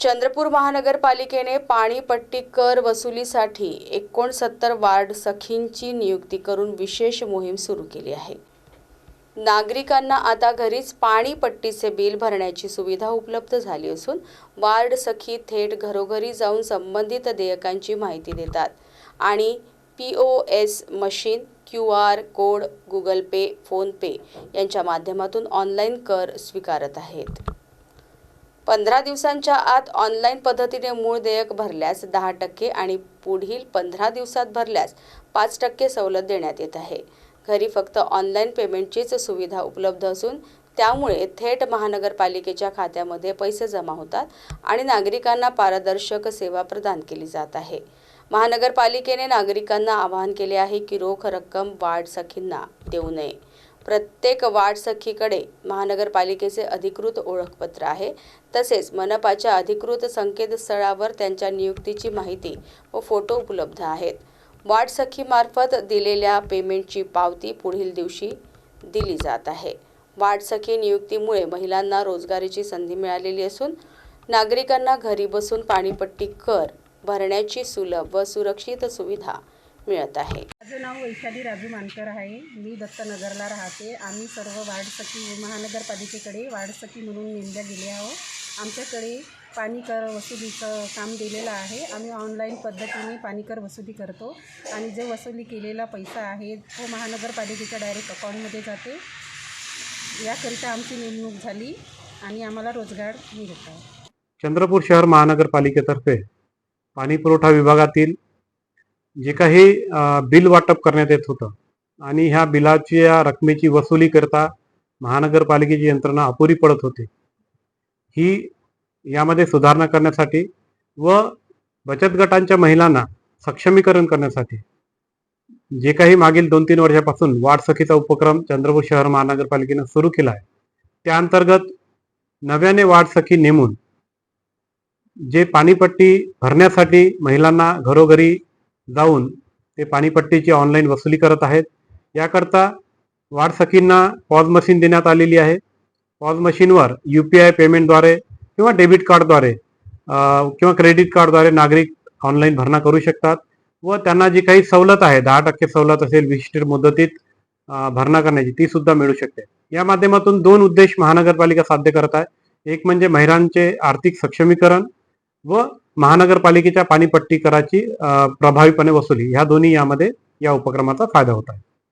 चंद्रपूर महानगरपालिकेने पाणीपट्टी कर वसुलीसाठी एकोणसत्तर वार्ड सखींची नियुक्ती करून विशेष मोहीम सुरू केली आहे. नागरिकांना आता घरीच पाणीपट्टीचे बिल भरण्याची सुविधा उपलब्ध झाली असून वार्ड सखी थेट घरोघरी जाऊन संबंधित देयकांची माहिती देतात आणि P O S machine Q R code Google Pay PhonePe यांच्या माध्यमातून ऑनलाईन कर स्वीकारत आहेत. पंधरा दिवसांच्या आत ऑनलाईन पद्धतीने मूळ देयक भरल्यास दहा टक्के आणि पुढील पंधरा दिवसात भरल्यास पाच टक्के सवलत देण्यात येत आहे. घरी फक्त ऑनलाईन पेमेंटचीच सुविधा उपलब्ध असून त्यामुळे थेट महानगरपालिकेच्या खात्यामध्ये पैसे जमा होतात आणि नागरिकांना पारदर्शक सेवा प्रदान केली जात आहे. महानगरपालिकेने नागरिकांना आवाहन केले आहे की रोख रक्कम वाढसखींना सखींना देऊ नये. प्रत्येक वाढसखीकडे सखीकडे महानगरपालिकेचे अधिकृत ओळखपत्र आहे. तसेच मनपाच्या अधिकृत संकेतस्थळावर त्यांच्या नियुक्तीची माहिती व फोटो उपलब्ध आहेत. वाढसखीमार्फत सखीमार्फत दिलेल्या पेमेंटची पावती पुढील दिवशी दिली जात आहे. वाढसखी सखी नियुक्तीमुळे महिलांना रोजगारीची संधी मिळालेली असून नागरिकांना घरी बसून पाणीपट्टी कर भरण्याची सुलभ व सुरक्षित सुविधा मिळत आहे. माझं नाव वैशाली राजू मानकर आहे. मी दत्तनगरला राहते. आम्ही सर्व वार्ड सखी महानगरपालिकेकडे वार्ड सखी म्हणून नेमल्या गेले आहोत. आमच्याकडे पाणी कर वसुलीचं काम दिलेलं आहे. आम्ही ऑनलाईन पद्धतीने पाणी कर वसुली करतो आणि जे वसुली केलेला पैसा आहे तो महानगरपालिकेच्या डायरेक्ट अकाउंटमध्ये जाते. याकरिता आमची नेमणूक झाली आणि आम्हाला रोजगार मिळत आहे. चंद्रपूर शहर महानगरपालिकेतर्फे पाणी पुरवठा विभागातील जे काही बिल वाटप करण्यात येत होतं आणि ह्या बिलाच्या रकमेची वसुली करता महानगरपालिकेची यंत्रणा अपुरी पडत होती. ही यामध्ये सुधारणा करण्यासाठी व बचत गटांच्या महिलांना सक्षमीकरण करण्यासाठी जे काही मागील दोन तीन वर्षापासून वाढ सखीचा उपक्रम चंद्रपूर शहर महानगरपालिकेनं सुरू केला आहे त्या अंतर्गत नव्याने वाढ सखी नेमून जे पाणीपट्टी भरण्यासाठी महिलांना घरोघरी जाऊन ते पाणीपट्टीची ऑनलाईन वसुली करत आहेत. याकरता वाढसखींना पॉज मशीन देण्यात आलेली आहे. पॉज मशीनवर यू पी आय पेमेंटद्वारे किंवा डेबिट कार्डद्वारे किंवा क्रेडिट कार्डद्वारे नागरिक ऑनलाईन भरणा करू शकतात व त्यांना जी काही सवलत आहे दहा टक्के सवलत असेल विशिष्ट मुदतीत भरणा करण्याची ती सुद्धा मिळू शकते. या माध्यमातून दोन उद्देश महानगरपालिका साध्य करत आहे. एक म्हणजे महिलांचे आर्थिक सक्षमीकरण व महानगरपालिकेच्या पाणीपट्टी कराची प्रभावीपणे वसुली. ह्या दोन्ही यामध्ये या उपक्रमाचा फायदा होत आहे.